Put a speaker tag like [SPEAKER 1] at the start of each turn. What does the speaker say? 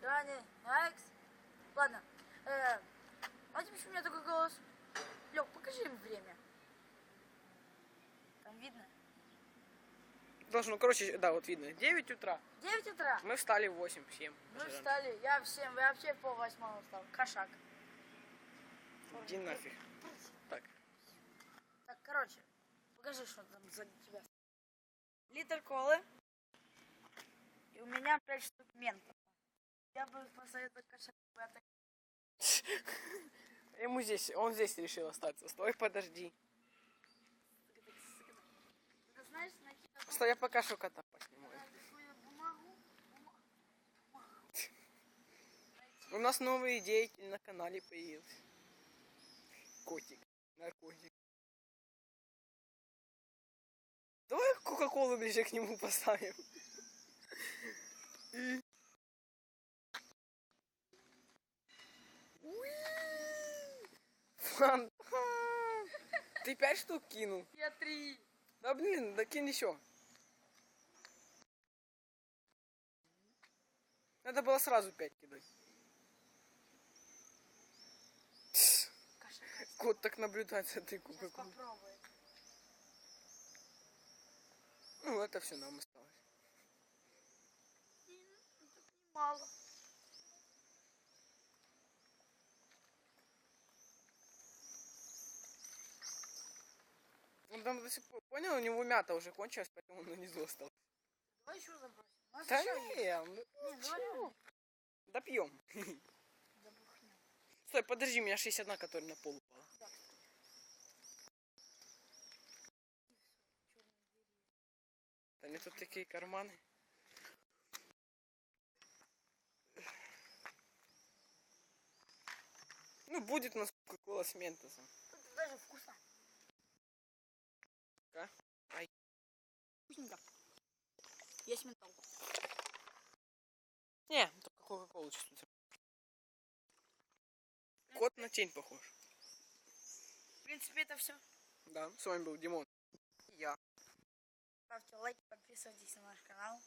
[SPEAKER 1] Да, не, Алекс. Ладно. Э, знаете, почему у меня такой голос? Лёг, покажи им время. Там видно?
[SPEAKER 2] Должно, ну, короче, да, вот видно. 9 утра.
[SPEAKER 1] 9 утра.
[SPEAKER 2] Мы встали в 8, 7.
[SPEAKER 1] Мы встали. Я в 7, я вообще в пол восьмого встал. Кошак.
[SPEAKER 2] Иди нафиг. Так.
[SPEAKER 1] Так, короче, покажи, что там за тебя. Литр колы. И у меня 5 штук ментов. Я бы посоветовал это-
[SPEAKER 2] Ему здесь, он здесь решил остаться. Стой, подожди.
[SPEAKER 1] Знаешь,
[SPEAKER 2] Стой, я пока что кота
[SPEAKER 1] бумагу.
[SPEAKER 2] У нас новый деятель на канале появился. Котик. Наркотик. Давай Кока-Колу ближе к нему поставим. Фан. Ты пять штук кинул.
[SPEAKER 1] Я три.
[SPEAKER 2] Да блин, да кинь еще. Надо было сразу пять кидать. Кот так наблюдает за
[SPEAKER 1] попробуем.
[SPEAKER 2] Ну, это все нам осталось.
[SPEAKER 1] Мало.
[SPEAKER 2] Он там до сих пор, понял, у него мята уже кончилась, поэтому он внизу остался.
[SPEAKER 1] Давай еще забросим. У нас
[SPEAKER 2] Да
[SPEAKER 1] еще есть.
[SPEAKER 2] не, ну,
[SPEAKER 1] Не, давай
[SPEAKER 2] допьем.
[SPEAKER 1] Да бухнем.
[SPEAKER 2] Стой, подожди, у меня 61, которая на пол упала. Да не тут такие карманы. Ну, будет у нас кока-кола с ментосом.
[SPEAKER 1] Тут даже вкусно.
[SPEAKER 2] Ка? Ай.
[SPEAKER 1] Вкусненько. Есть ментол.
[SPEAKER 2] Не, только кока-колу чувствуется. Кот на тень похож.
[SPEAKER 1] В принципе, это все.
[SPEAKER 2] Да, с вами был Димон. Я.
[SPEAKER 1] Ставьте лайк, подписывайтесь на наш канал.